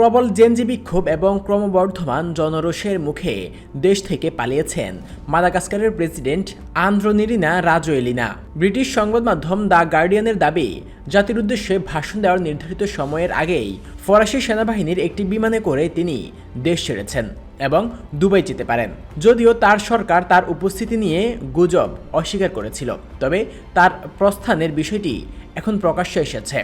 প্রবল জেনজি বিক্ষোভ এবং ক্রমবর্ধমান জনরোষের মুখে দেশ থেকে পালিয়েছেন মাদাগাস্কারের president Andry Nirina Rajoelina. British সংবাদ মাধ্যম দ্য গার্ডিয়ানের দাবি, জাতির উদ্দেশ্যে ভাষণ দেওয়ার নির্ধারিত সময়ের আগেই ফরাসি সেনাবাহিনীর একটি বিমানে করে তিনি দেশ ছেড়েছেন এবং দুবাই যেতে পারেন। যদিও তার সরকার তার উপস্থিতি নিয়ে গুজব অস্বীকার করেছিল, তবে তার প্রস্থানের বিষয়টি এখন প্রকাশ্যে এসেছে।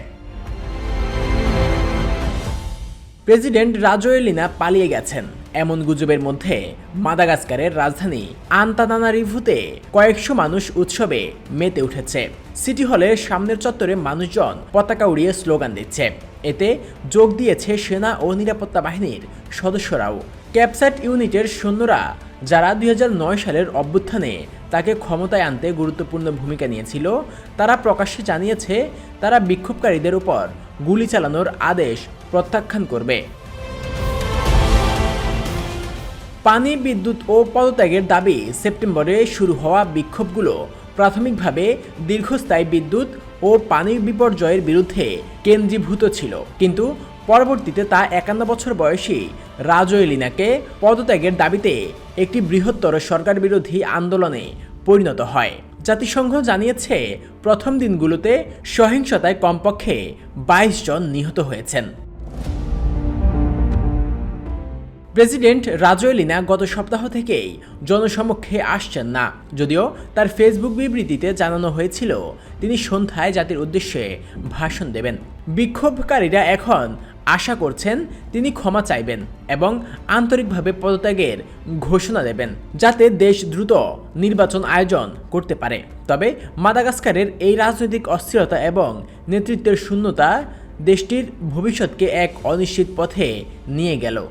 প্রেসিডেন্ট রাজোয়েলিনা পালিয়ে গেছেন। এমন গুজবের মধ্যে মাদাগাস্কারের রাজধানী আন্তানানারিভুতে কয়েকশো মানুষ উৎসবে মেতে উঠেছে। সিটি হলের সামনের চত্বরে মানুষজন পতাকা উড়িয়ে স্লোগান দিচ্ছে। এতে যোগ দিয়েছে সেনা ও নিরাপত্তা বাহিনীর সদস্যরাও। ক্যাপসাট ইউনিটের সৈন্যরা, যারা দুই হাজার নয় সালের অভ্যুত্থানে তাকে ক্ষমতায় আনতে গুরুত্বপূর্ণ ভূমিকা নিয়েছিল, তারা প্রকাশ্যে জানিয়েছে, তারা বিক্ষোভকারীদের উপর গুলি চালানোর আদেশ প্রত্যাখ্যান করবে। পানি, বিদ্যুৎ ও পদত্যাগের দাবি সেপ্টেম্বরে শুরু হওয়া বিক্ষোভগুলো প্রাথমিকভাবে দীর্ঘস্থায়ী বিদ্যুৎ ও পানি বিপর্যয়ের বিরুদ্ধে কেন্দ্রীভূত ছিল। কিন্তু পরবর্তীতে তা একান্ন বছর বয়সী রাজোয়েলিনাকে পদত্যাগের দাবিতে একটি বৃহত্তর সরকার বিরোধী আন্দোলনে পরিণত হয়। জাতিসংঘ জানিয়েছে, প্রথম দিনগুলোতে সহিংসতায় কমপক্ষে বাইশ জন নিহত হয়েছেন। প্রেসিডেন্ট রাজোয়েলিনা গত সপ্তাহ থেকেই জনসমক্ষে আসছেন না। যদিও তার ফেসবুক বিবৃতিতে জানানো হয়েছিল, তিনি সন্ধ্যায় জাতির উদ্দেশ্যে ভাষণ দেবেন। বিক্ষোভকারীরা এখন আশা করছেন তিনি ক্ষমা চাইবেন এবং আন্তরিকভাবে পদত্যাগের ঘোষণা দেবেন যাতে দেশ দ্রুত নির্বাচন আয়োজন করতে পারে। তবে মাদাগাস্কারের এই রাজনৈতিক অস্থিরতা এবং নেতৃত্বের শূন্যতা দেশটির ভবিষ্যৎকে এক অনিশ্চিত পথে নিয়ে গেল।